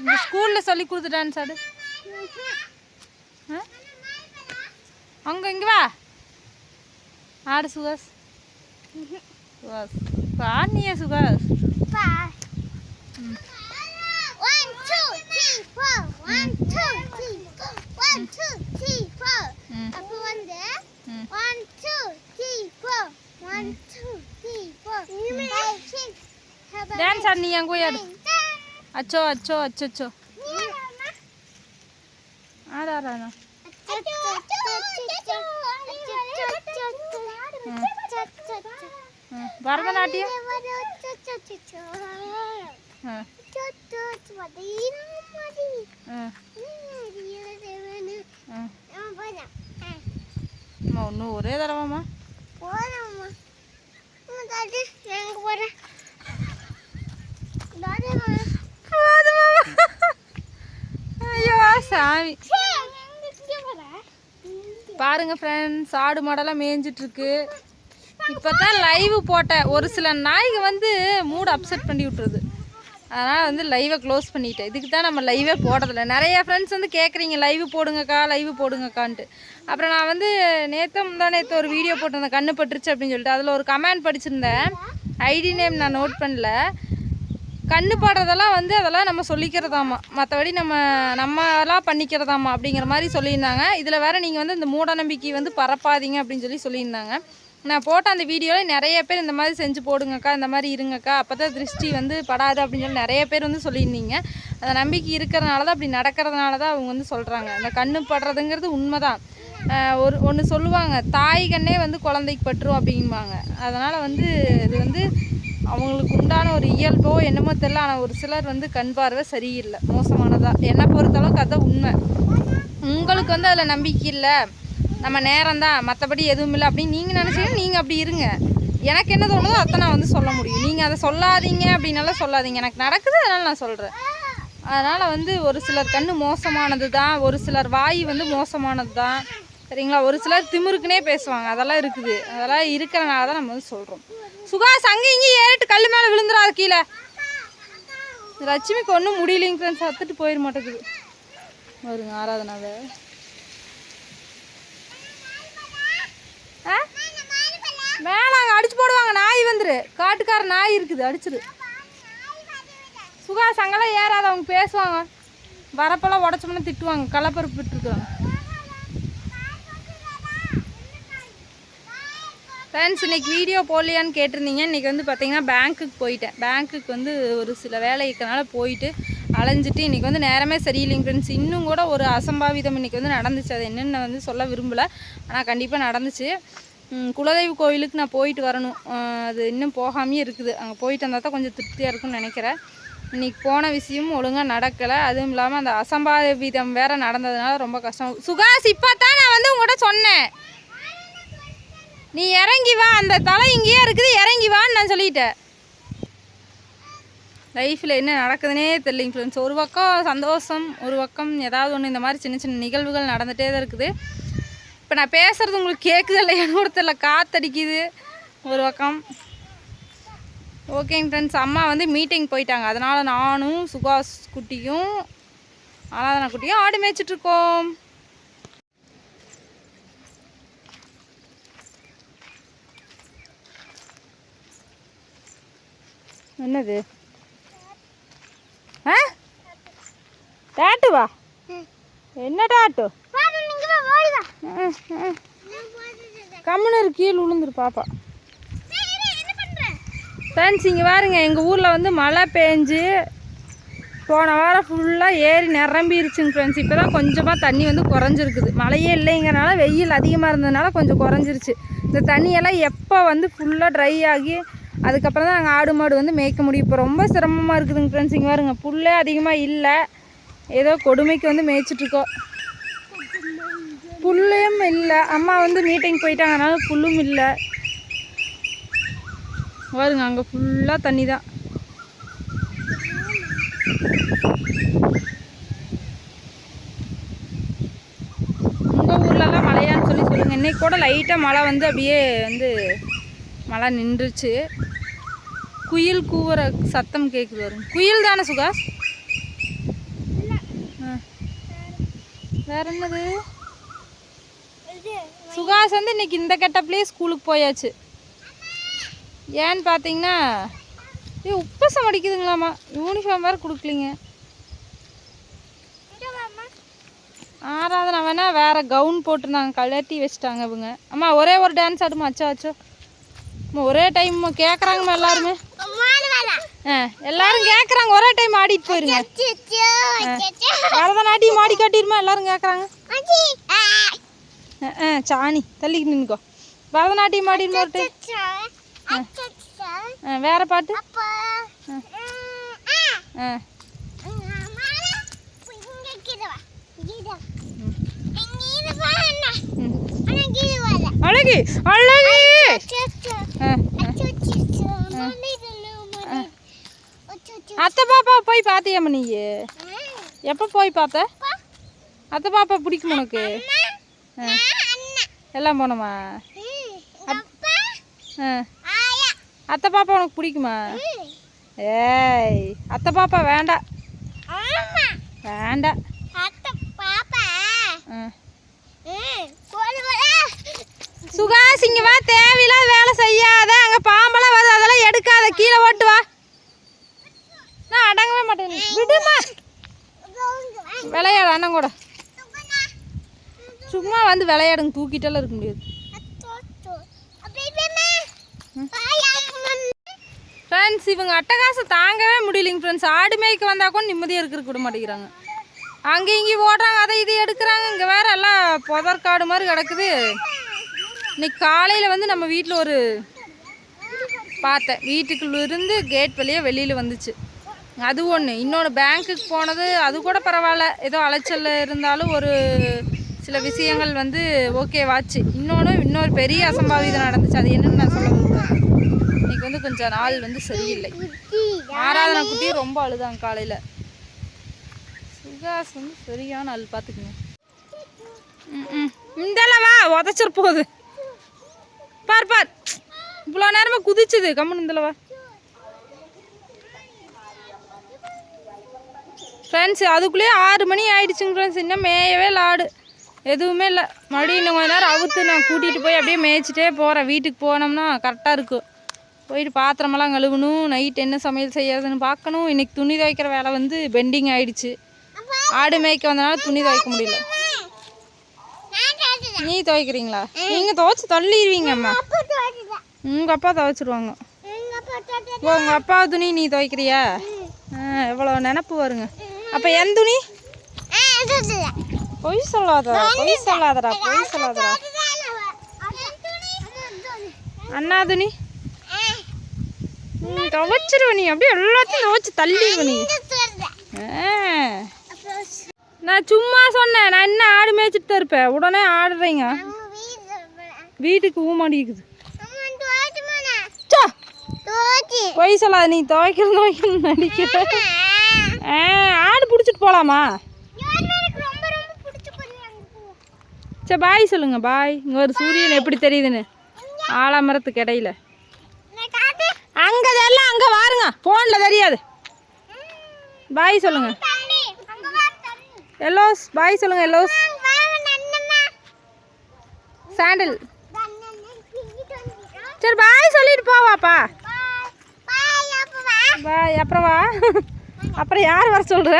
இந்த ஸ்கூலில் சொல்லி கொடுத்த டான்ஸ் ஆடு ஆ அங்கே இங்கே வா ஆடு சுகாஸ் சுகாஸ் இப்போ ஆடினியா சுகாஸ் அப்போ வந்து four. Five, six, seven, dance ஆடு நீ அங்கே போய் ஆடு nine, ten. அச்சோ அச்சோ அச்சோ நீ ஆடுமா? ஆடு. ஆடு ஆடு அச்சோ, அச்சோ, அச்சோ, அச்சோ, அச்சோ, அச்சோ, அச்சோ, அச்சோ. ம் பரதநாட்டியம் அச்சோ, அச்சோ, அச்சோ, அச்சோ. ஆ அச்சோ, அச்சோ, அச்சோ, மதியம், மதியம். ஆ மதியம், தேவனு. ஆ நம்ம போலாம். ஆ. அம்மா இன்னும் ஒரே தடவைம்மா போலாமா அம்மா, தாடி, நான் இங்க போறேன். தாடிம்மா. ஐயோ சாமி. பாருங்க ஃப்ரெண்ட்ஸ் ஆடு மாடெல்லாம் மேய்ஞ்சிட்ருக்கு. இப்போ தான் லைவ் போட்டேன் ஒரு சில நாய்ங்க வந்து மூடு அப்செட் பண்ணி விட்டுருது. அதனால் வந்து லைவை க்ளோஸ் பண்ணிட்டேன். இதுக்கு தான் நம்ம லைவே போடுறதில்ல. நிறைய ஃப்ரெண்ட்ஸ் வந்து கேட்குறீங்க லைவ் போடுங்கக்கா லைவ் போடுங்கக்கான்ட்டு. அப்புறம் நான் வந்து நேற்று முந்தா நேற்று ஒரு வீடியோ போட்டிருந்தேன். கண்ணு பட்டுருச்சு அப்படின்னு சொல்லிட்டு. அதில் ஒரு கமெண்ட் படிச்சிருந்தேன். ஐடி நேம் நான் நோட் பண்ணல. கண்ணு பாடுறதெல்லாம் வந்து அதெல்லாம் நம்ம சொல்லிக்கிறதாமா மற்றபடி நம்ம நம்மலாம் பண்ணிக்கிறதாமா அப்படிங்கிற மாதிரி சொல்லியிருந்தாங்க. இதில் வேறு நீங்கள் வந்து இந்த மூடநம்பிக்கை வந்து பரப்பாதீங்க அப்படின்னு சொல்லி சொல்லியிருந்தாங்க. நான் போட்ட அந்த வீடியோவில் நிறைய பேர் இந்த மாதிரி செஞ்சு போடுங்கக்கா இந்த மாதிரி இருங்கக்கா அப்போ தான் திருஷ்டி வந்து படாது அப்படின்னு சொல்லி நிறைய பேர் வந்து சொல்லியிருந்தீங்க. அந்த நம்பிக்கை இருக்கிறனால தான் அப்படி நடக்கிறதுனால தான் அவங்க வந்து சொல்கிறாங்க அந்த கண்ணு படுறதுங்கிறது உண்மை தான் ஒரு ஒன்று சொல்லுவாங்க தாய் கண்ணே வந்து குழந்தைக்கு பட்டுரும் அப்படிம்பாங்க. அதனால் வந்து இது வந்து அவங்களுக்கு உண்டான ஒரு இயல்போ என்னமோ தெரியல ஆனால் ஒரு சிலர் வந்து கண் பார்வை சரியில்லை மோசமானதா. என்னை பொறுத்தளவுக்கு அதுதான் உண்மை. உங்களுக்கு வந்து அதில் நம்பிக்கை இல்லை. நம்ம நேரம் தான் மற்றபடி எதுவும் இல்லை அப்படின்னு நீங்கள் நினச்சிங்கன்னா நீங்கள் அப்படி இருங்க. எனக்கு என்ன தோணுதோ அதை நான் வந்து சொல்ல முடியும். நீங்கள் அதை சொல்லாதீங்க அப்படின்னாலும் சொல்லாதீங்க. எனக்கு நடக்குது அதனால் நான் சொல்கிறேன் அதனால் வந்து ஒரு சிலர் கண் மோசமானது தான் ஒரு சிலர் வாய் வந்து மோசமானது தான். சரிங்களா? ஒரு சிலர் திமிருக்குனே பேசுவாங்க. அதெல்லாம் இருக்குது. அதெல்லாம் இருக்கிறனால தான் நம்ம வந்து சொல்கிறோம் சுகாஸ் அங்கே இங்கேயும் ஏறிட்டு கல் மேலே விழுந்துடாது கீழே. லட்சுமிக்கு ஒன்றும் முடியலைங்க ஃப்ரெண்ட்ஸ் சத்துட்டு போயிட மாட்டேங்குது. வருங்க ஆராதனாவை. ஆ? மேலே அங்கே அடிச்சு போடுவாங்க நாய் வந்துரு. காட்டுக்கார நாய் இருக்குது அடிச்சிரு. சுகாஸ் அங்கெல்லாம் ஏறாத அவங்க பேசுவாங்க. வரப்பெல்லாம் உடச்சோம்னா திட்டுவாங்க கலப்பருப்பு விட்டுருக்குறாங்க ஃப்ரெண்ட்ஸ் இன்னைக்கு வீடியோ போடலையான்னு கேட்டிருந்தீங்க. இன்றைக்கி வந்து பார்த்தீங்கன்னா பேங்க்குக்கு போயிட்டேன். பேங்க்குக்கு வந்து ஒரு சில வேலை இருக்கனால போயிட்டு அலைஞ்சிட்டு இன்றைக்கி வந்து நேரமே சரியில்லைங்க ஃப்ரெண்ட்ஸ் இன்னும் கூட ஒரு அசம்பாவிதம் இன்றைக்கி வந்து நடந்துச்சு. அது என்னென்னு வந்து சொல்ல விரும்பலை. ஆனால் கண்டிப்பாக நடந்துச்சு. குலதெய்வ கோயிலுக்கு நான் போயிட்டு வரணும். அது இன்னும் போகாமே இருக்குது. அங்கே போயிட்டு வந்தால் தான் கொஞ்சம் திருப்தியாக இருக்கும்னு நினைக்கிறேன். இன்றைக்கி போன விஷயம் ஒழுங்காக நடக்கலை. அதுவும் இல்லாமல் அந்த அசம்பாவிதம் வேறு நடந்ததுனால ரொம்ப கஷ்டம். சுகாஸ் இப்போ தான் நான் வந்து உங்கள்கிட்ட சொன்னேன். நீ இறங்கி வா அந்த தலை இங்கேயே இருக்குது இறங்கி வான்னு நான் சொல்லிட்டேன். லைஃப்பில் என்ன நடக்குதுன்னே தெரியலைங்க ஃப்ரெண்ட்ஸ் ஒரு பக்கம் சந்தோஷம் ஒரு பக்கம் ஏதாவது ஒன்று இந்த மாதிரி சின்ன சின்ன நிகழ்வுகள் நடந்துகிட்டே தான் இருக்குது. இப்போ நான் பேசுகிறது உங்களுக்கு கேட்குது இல்லை என்னோட தெரியல காத்தடிக்குது. ஒரு பக்கம். ஓகேங்க ஃப்ரெண்ட்ஸ் அம்மா வந்து மீட்டிங் போயிட்டாங்க. அதனால் நானும் சுபாஷ் குட்டியும் ஆராதனா குட்டியும் ஆடு மேய்ச்சிட்ருக்கோம் என்னது? ஆ? டாட்டு வா, என்ன டாட்டு ம், ம். கம்முன்னு இரு, கீழே விழுந்துரு பாப்பா. ஃப்ரெண்ட்ஸ் இங்கே பாருங்க எங்கள் ஊரில் வந்து மழை பெஞ்சு போன வாரம் ஃபுல்லாக ஏரி நிரம்பிருச்சுங்க ஃப்ரெண்ட்ஸ் இப்போ தான் கொஞ்சமாக தண்ணி வந்து குறைஞ்சிருக்குது. மழையே இல்லைங்கிறனால வெயில் அதிகமாக இருந்ததுனால கொஞ்சம் குறைஞ்சிருச்சு. இந்த தண்ணியெல்லாம் எப்போ வந்து ஃபுல்லாக ட்ரை ஆகி அதுக்கப்புறம் தான் நாங்கள் ஆடு மாடு வந்து மேய்க்க முடியும். இப்போ ரொம்ப சிரமமாக இருக்குதுங்க ஃப்ரெண்ட்ஸ் இங்கே பாருங்க புல்லே அதிகமாக இல்லை. ஏதோ கொடுமைக்கு வந்து மேய்ச்சிட்ருக்கோம் புல்லும் இல்லை. அம்மா வந்து மீட்டிங் போயிட்டாங்க அதனால புல்லும் இல்லை. பாருங்க அங்கே ஃபுல்லாக தண்ணி தான் உங்கள் ஊர்லலாம் மழையான்னு சொல்லி சொல்லுங்கள் இன்னைக்கு கூட லைட்டாக மழை வந்து அப்படியே வந்து மழை நின்றுச்சு. குயில் கூவுற சத்தம் கேட்குது வரும் குயில் தானே சுகாஸ் வேற என்னது? சுகாஷ் சுகாஸ் வந்து இன்னைக்கு இந்த கெட்டப்லேயே ஸ்கூலுக்கு போயாச்சு. ஏன்னு பார்த்தீங்கன்னா ஏ உப்பசம் அடிக்குதுங்களாம்மா யூனிஃபார்ம் வேறு கொடுக்கலிங்க. ஆறாவது நான் ஆராதனை வேறு கவுன் போட்டிருந்தாங்க கழட்டி வச்சுட்டாங்க இவங்க. அம்மா ஒரே ஒரு டான்ஸ் ஆடுமா? அச்சா அச்சோ. ஒரே டைம் கேட்குறாங்கம்மா எல்லாருமே. ஆ எல்லாரும் கேட்குறாங்க ஒரே டைம் ஆடிட்டு போயிருங்க. பரதநாட்டியம் ஆடி காட்டிருமா எல்லாரும் கேட்குறாங்க. ஆ. சாணி தள்ளிக்கு நின்னுக்கோ பரதநாட்டியம் ஆடின்னு ஒரு. அச்சச்சோ. ஆ வேற பாட்டு ஆ. அழகு அழகு. அத்தை பாப்பா போய் பார்த்தியாம்மா நீ. எப்போ போய் பார்த்த. அத்தை பாப்பா பிடிக்கும் உனக்கு. எல்லாம் போனோமா. அத்தை பாப்பா உனக்கு பிடிக்குமா. ஏய் அத்தை பாப்பா வேண்டாம். வேண்டாம் பாப்பா. ஆ. சுகாசிங்க சுகாஸ் இங்க வா. தேவையில்லாத வேலை செய்யாத. அங்க பாம்பெல்லாம் வருது. அதெல்லாம் எடுக்காத. கீழே ஓட்டு வா. நான் அடங்கவே மாட்டேன். விடுமா. விளையாடு அண்ணன் கூட. சும்மா வந்து விளையாடுங்க. தூக்கிட்டெல்லாம் இருக்க முடியாது. ஃப்ரெண்ட்ஸ் இவங்க அட்டகாசம் தாங்கவே முடியலைங்க ஃப்ரெண்ட்ஸ் ஆடு மேய்க்க வந்தால் கூட நிம்மதியாக இருக்கிற விட மாட்டேங்கிறாங்க. அங்கேயும் இங்கேயும் ஓடுறாங்க அதை இது எடுக்கிறாங்க. இங்கே வேற எல்லாம் புதற்காடு மாதிரி கிடக்குது. இன்னைக்கு காலையில் வந்து நம்ம வீட்டில் ஒரு பார்த்தேன். வீட்டுக்குள்ளிருந்து கேட் வழியே வெளியில் வந்துச்சு. அது ஒன்று இன்னொன்று பேங்க்குக்கு போனது அது கூட பரவாயில்ல. ஏதோ அலைச்சல் இருந்தாலும் ஒரு சில விஷயங்கள் வந்து ஓகேவாச்சு இன்னொன்று இன்னொரு பெரிய அசம்பாவிதம் நடந்துச்சு. அது என்னன்னு நான் சொல்ல விரும்புகிறேன் இன்னைக்கு வந்து கொஞ்சம் நாள் வந்து சரியில்லை. ஆராதனை குட்டி ரொம்ப அழுதாங்க காலையில். சுகாஸ் வந்து சரியான அழு பார்த்துக்குங்க. ம் இந்தெல்லாம் வா. உதச்சிரு போகுது. பார் பார். இவ்வளோ நேரமாக குதிச்சுது. கம்முன்னு இந்தல ஃப்ரெண்ட்ஸ் அதுக்குள்ளேயே ஆறு மணி ஆயிடுச்சுங்க ஃப்ரெண்ட்ஸ் இன்னும் மேயவே இல்லை ஆடு. எதுவுமே இல்லை. மறுபடியும் இன்னும் கொஞ்ச நேரம் அவுத்து நான் கூட்டிகிட்டு போய் அப்படியே மேய்ச்சிட்டே போகிறேன் வீட்டுக்கு போனோம்னா கரெக்டாக இருக்கும் போயிட்டு பாத்திரமெல்லாம் கழுவணும். நைட் என்ன சமையல் செய்யறதுன்னு பார்க்கணும். இன்றைக்கி துணி துவைக்கிற வேலை வந்து பெண்டிங் ஆகிடுச்சு ஆடு மேய்க்க வந்தனால துணி துவைக்க முடியல. நீ துவைக்கிறீங்களா? நீங்கள் துவைச்சு தள்ளிடுவீங்க அம்மா அப்பா உங்கள் அப்பா துவைச்சிருவாங்க. அப்பா ஓ உங்கள் அப்பா துணி நீ துவைக்கிறியா? ஆ எவ்வளோ நினப்பு வருங்க. அப்போ என் துணி? பொய் சொல்லாதடா பொய் சொல்லாதடா பொய் சொல்லாதடா. அண்ணா துணி? ம் துவைச்சிருவ நீ. அப்படியே எல்லாத்தையும் துவைச்சு தள்ளிடுவ நீ. ஆ. நான் சும்மா சொன்னேன் நான் என்ன ஆடு மேய்ச்சிட்டு தான் இருப்பேன். உடனே ஆடுறீங்க. வீட்டுக்கு ஊமாடிக்குது பொய் சொல்லாத நீ துவைக்கிற துவைக்கணும் நடிக்கிற ஆடு பிடிச்சிட்டு போகலாமா யாருமே சரி பாய் சொல்லுங்க பாய் இங்கே ஒரு சூரியன் எப்படி தெரியுதுன்னு? ஆலமரத்துக்கு இடையில. நான் அங்கே எல்லாம் அங்கே வாருங்க. ஃபோனில் தெரியாது. பாய் சொல்லுங்க தண்ணி. அங்க வா, தண்ணி. எல்லோஸ் பாய் சொல்லுங்க எல்லோஸ். சாண்டில். சரி பாய் சொல்லிட்டு போவாப்பா. பாய் அப்புறம் வா அப்புறம் யார் வர சொல்கிற